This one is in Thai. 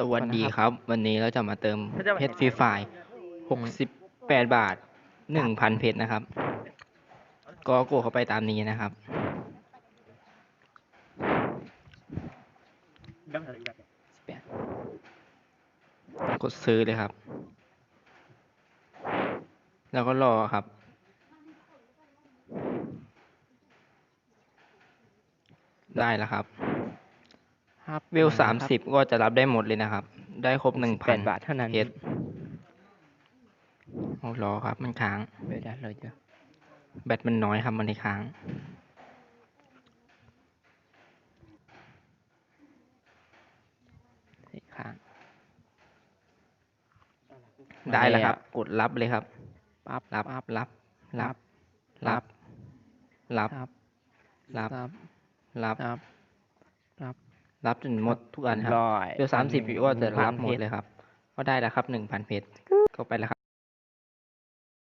สวัสดีครับ วันนี้เราจะมาเติมเพชรฟรีไฟหกสิบแปดบาทหนึ่งพันเพชรนะครับ ก็กดเข้าไปตามนี้นะครับ กดซื้อเลยครับ แล้วก็รอครับ ได้แล้วครับ ครับวิวสามสิบก็จะรับได้หมดเลยนะครับ ได้ครบหนึ่งแปพันดบาทเท่านั้นเพชรโอ้รอครับ มันค้างเดี๋ยวได้เลยจ้ะแบตมันน้อยครับมันเลยค้างสี่ข้าง ได้แล้วครับมาแล้วกดรับเลยครับปั๊บรับปั๊บรับรับรับรับครับ รับครับ รับครับค รับรับจนหมดทุกอันครับร้อยเดี๋ยวสามสิบวิวก็จะรับหมด1,000เลยครับ ก็ได้แล้วครับหนึ่งพันเพชรก็ไปแล้วครับ